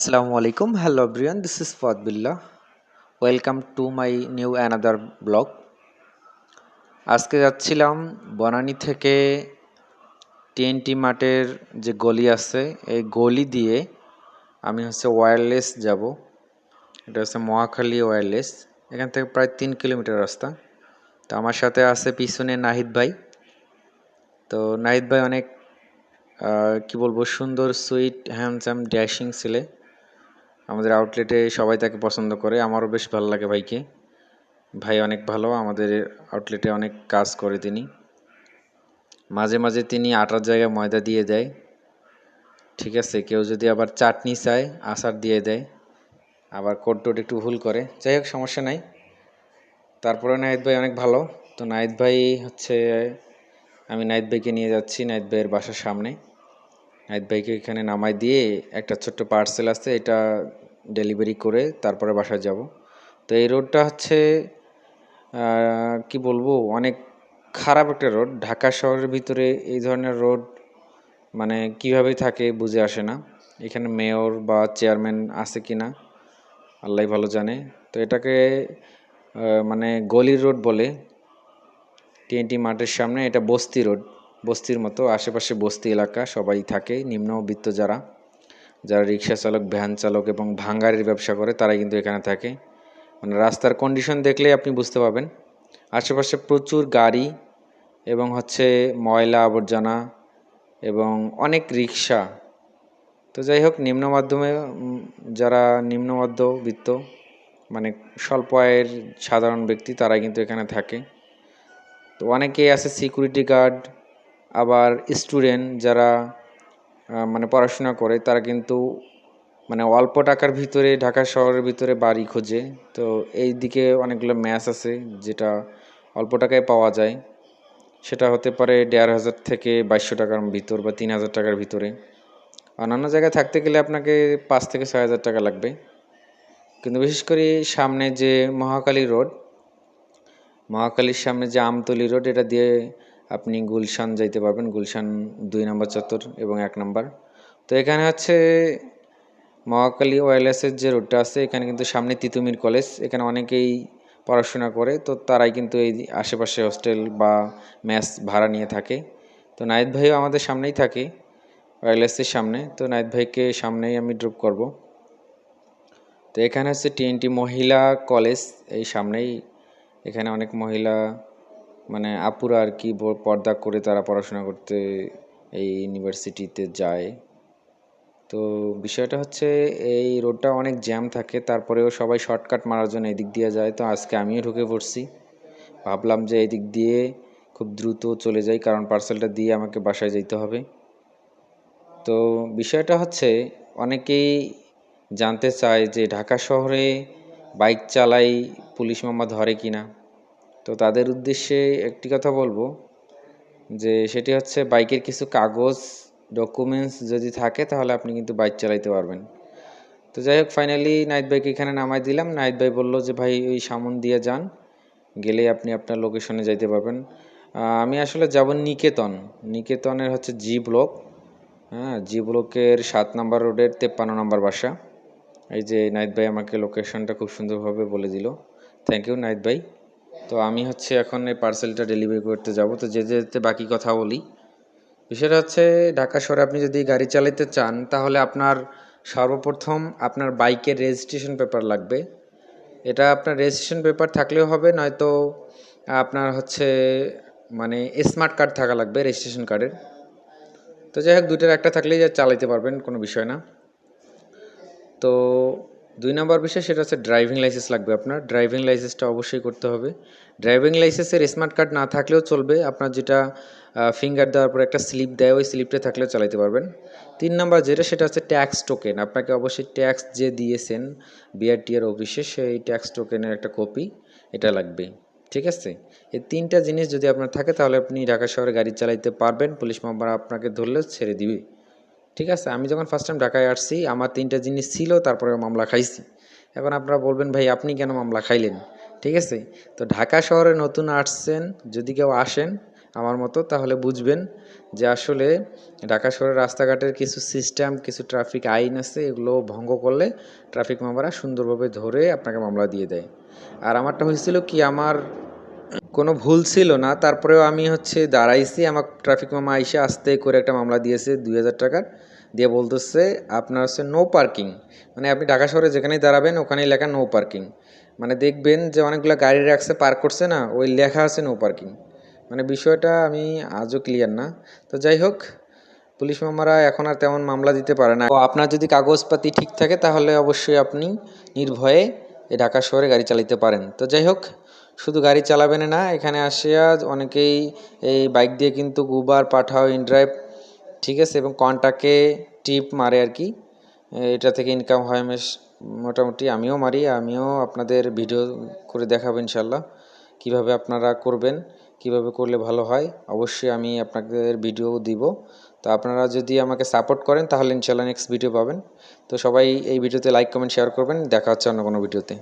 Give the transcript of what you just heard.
Assalamu alaikum. Hello Brian this Fuad Billah. Welcome to my new another blog আজকে যাচ্ছিলাম বনানী থেকে TNT মাঠের যে গলি আছে, এই গলি দিয়ে আমি হচ্ছে ওয়্যারলেস যাব। এটা হচ্ছে মহাখালী ওয়্যারলেস এখান থেকে প্রায় তিন কিলোমিটার রাস্তা। তো আমার সাথে আছে পিছনে নাহিদ ভাই। তো নাহিদ ভাই অনেক কি বলব, সুন্দর সুইট হ্যান্ডসাম ড্যাশিং ছেলে। আমাদের আউটলেটে সবাই তাকে পছন্দ করে, আমারও বেশ ভালো লাগে ভাইকে। ভাই অনেক ভালো, আমাদের আউটলেটে অনেক কাজ করে তিনি। মাঝে মাঝে তিনি আটার জায়গায় ময়দা দিয়ে দেয়, ঠিক আছে? কেউ যদি আবার চাটনি চায়, আচার দিয়ে দেয়, আবার কোট টোট একটু ভুল করে, যাই হোক, সমস্যা নাই। তারপরে নাহিদ ভাই অনেক ভালো। তো নাহিদ ভাই হচ্ছে, আমি নাহিদ ভাইকে নিয়ে যাচ্ছি, নাহিদ ভাইয়ের বাসার সামনে। নাহিদ ভাইকে এখানে নামাই দিয়ে একটা ছোট্ট পার্সেল আছে, এটা ডেলিভারি করে তারপরে বাসায় যাব। তো এই রোডটা হচ্ছে কি বলব, অনেক খারাপ একটা রোড ঢাকা শহরের ভিতরে এই ধরনের রোড মানে কীভাবে থাকে বুঝে আসে না। এখানে মেয়র বা চেয়ারম্যান আছে কি না আল্লাহ ভালো জানে। তো এটাকে মানে গলির রোড বলে, টিএনটি মাঠের সামনে, এটা বস্তি রোড বস্তির মতো, আশেপাশে বস্তি এলাকা, সবাই থাকে, নিম্নবিত্ত যারা যারা রিক্সা চালক, ভ্যান চালক এবং ভাঙ্গারের ব্যবসা করে, তারাই কিন্তু এখানে থাকে। মানে রাস্তার কন্ডিশন দেখলেই আপনি বুঝতে পারবেন। আশেপাশে প্রচুর গাড়ি এবং হচ্ছে ময়লা আবর্জনা এবং অনেক রিক্সা। তো যাই হোক, নিম্ন মাধ্যমে যারা নিম্ন মধ্যবিত্ত মানে স্বল্প আয়ের সাধারণ ব্যক্তি, তারাই কিন্তু এখানে থাকে। তো অনেকেই আছে সিকিউরিটি গার্ড আবার স্টুডেন্ট যারা মানে পড়াশোনা করে, তারা কিন্তু মানে অল্প টাকার ভিতরে ঢাকা শহরের ভিতরে বাড়ি খোঁজে। তো এই দিকে অনেকগুলো ম্যাচ আছে যেটা অল্প টাকায় পাওয়া যায়। সেটা হতে পারে দেড় হাজার থেকে বাইশশো টাকার ভিতর বা তিন হাজার টাকার ভিতরে। অন্যান্য জায়গায় থাকতে গেলে আপনাকে পাঁচ থেকে ছয় হাজার টাকা লাগবে। কিন্তু বিশেষ করে সামনে যে মহাকালী রোড, মহাকালীর সামনে যে আমতলি রোড, এটা দিয়ে আপনি গুলশান যাইতে পারবেন, গুলশান দুই নম্বর চত্বর এবং এক নম্বর। তো এখানে হচ্ছে মহাকালী ওয়ারলেসের যে রোডটা আছে, এখানে কিন্তু সামনে তিতুমির কলেজ, এখানে অনেকেই পড়াশোনা করে, তো তারাই কিন্তু এই আশেপাশে হোস্টেল বা মেস ভাড়া নিয়ে থাকে। তো নাইদ ভাইও আমাদের সামনেই থাকে ওয়ারলেসের সামনে। তো নাইদ ভাইকে সামনেই আমি ড্রপ করব। তো এখানে হচ্ছে টিএনটি মহিলা কলেজ, এই সামনেই এখানে অনেক মহিলা মানে আপুরা আর কি পর্দা করে তারা পড়াশোনা করতে এই ইউনিভার্সিটিতে যায়। তো বিষয়টা হচ্ছে এই রোডটা অনেক জ্যাম থাকে, তারপরেও সবাই শর্টকাট মারার জন্য এদিক দিয়ে যায়। তো আজকে আমিও ঢুকে পড়ছি। ভাবলাম যে এদিক দিয়ে খুব দ্রুত চলে যাই, কারণ পার্সেলটা দিয়ে আমাকে বাসায় যেতে হবে। তো বিষয়টা হচ্ছে, অনেকেই জানতে চায় যে ঢাকা শহরে বাইক চালাই পুলিশ মামা ধরে কি না তো তাদের উদ্দেশ্যে একটি কথা বলব, যে সেটি হচ্ছে বাইকের কিছু কাগজ ডকুমেন্টস যদি থাকে তাহলে আপনি কিন্তু বাইক চালাইতে পারবেন। তো যাই হোক ফাইনালি নাইট বাইক এখানে নামাই দিলাম। নাইট ভাই বলল যে, ভাই, ওই সামন দিয়ে যান গেলে আপনি আপনার লোকেশনে যাইতে পারবেন। আমি আসলে যাব নিকেতন। নিকেতনের হচ্ছে জি ব্লক হ্যাঁ জি ব্লকের সাত নম্বর রোডের তেপ্পান্ন নম্বর বাসা। এই যে নাইট ভাই আমাকে লোকেশনটা খুব সুন্দরভাবে বলে দিল। থ্যাংক ইউ নাইট ভাই। তো আমি হচ্ছে এখন এই পার্সেলটা ডেলিভারি করতে যাব। তো যেতে যেতে বাকি কথা বলি, বিষয়টা হচ্ছে ঢাকা শহরে আপনি যদি গাড়ি চালাতে চান, তাহলে আপনার সর্বপ্রথম আপনার বাইকের রেজিস্ট্রেশন পেপার লাগবে। এটা আপনার রেজিস্ট্রেশন পেপার থাকলেও হবে, নয়তো আপনার হচ্ছে মানে স্মার্ট কার্ড থাকা লাগবে রেজিস্ট্রেশন কার্ডের তো যাই হোক, দুইটার একটা থাকলেই যা চালাতে পারবেন, কোনো বিষয় না। তো দুই নম্বর বিষয় সেটা হচ্ছে ড্রাইভিং লাইসেন্স লাগবে আপনার। ড্রাইভিং লাইসেন্সটা অবশ্যই করতে হবে। ড্রাইভিং লাইসেন্সের স্মার্ট কার্ড না থাকলেও চলবে। আপনার যেটা ফিঙ্গার দেওয়ার পর একটা স্লিপ দেয়, ওই স্লিপটা থাকলেও চালাতে পারবেন। তিন নম্বর যেটা, সেটা হচ্ছে ট্যাক্স টোকেন আপনাকে অবশ্যই ট্যাক্স যে দিয়েছেন বিআরটিআর অফিসে সেই ট্যাক্স টোকেনের একটা কপি এটা লাগবে। ঠিক আছে? এই তিনটা জিনিস যদি আপনার থাকে, তাহলে আপনি ঢাকা শহরে গাড়ি চালাইতে পারবেন। পুলিশ মামলা আপনাকে ধরলে ছেড়ে দিবে। ঠিক আছে? আমি যখন ফার্স্ট টাইম ঢাকায় আসছি, আমার তিনটা জিনিস ছিল, তারপরে মামলা খাইছি। এখন আপনারা বলবেন, ভাই, আপনি কেন মামলা খাইলেন? ঠিক আছে? তো ঢাকা শহরে নতুন আসছেন, যদি কেউ আসেন আমার মতো, তাহলে বুঝবেন যে আসলে ঢাকা শহরের রাস্তাঘাটের কিছু সিস্টেম কিছু ট্রাফিক আইন আছে, এগুলো ভঙ্গ করলে ট্রাফিক মামলারা সুন্দরভাবে ধরে আপনাকে মামলা দিয়ে দেয়। আর আমারটা হয়েছিল কি, আমার কোনো ভুল ছিল না। তারপরেও আমি হচ্ছে দাঁড়াইছি। আমার ট্রাফিক মামা আইসে আস্তে করে একটা মামলা দিয়েছে দুই হাজার টাকার দিয়ে বলতেছে, আপনার হচ্ছে নো পার্কিং মানে আপনি ঢাকা শহরে যেখানেই দাঁড়াবেন, ওখানেই লেখা নো পার্কিং মানে দেখবেন যে অনেকগুলো গাড়ি রাখছে, পার্ক করছে না, ওই লেখা আছে নো পার্কিং মানে বিষয়টা আমি আজও ক্লিয়ার না। তো যাই হোক, পুলিশ মামারা এখন আর তেমন মামলা দিতে পারে না। আপনার যদি কাগজপাতি ঠিক থাকে, তাহলে অবশ্যই আপনি নির্ভয়ে ঢাকা শহরে গাড়ি চালাতে পারেন। তো যাই হোক শুধু গাড়ি চালাবেন না, এখানে আসিয়া অনেকেই এই বাইক দিয়ে কিন্তু গুবার পাঠাও ইনড্রাইভ ঠিক আছে? এবং কন্টাকে টিপ মারে আর কি। এটা থেকে ইনকাম হয় বেশ, মোটামুটি আমিও মারি, আমিও আপনাদের ভিডিও করে দেখাবো ইনশাল্লাহ কীভাবে আপনারা করবেন, কীভাবে করলে ভালো হয়, অবশ্যই আমি আপনাদের ভিডিও দিব। তো আপনারা যদি আমাকে সাপোর্ট করেন, তাহলে ইনশাল্লাহ নেক্সট ভিডিও পাবেন। তো সবাই এই ভিডিওতে লাইক কমেন্ট শেয়ার করবেন। দেখা হচ্ছে অন্য কোনো ভিডিওতে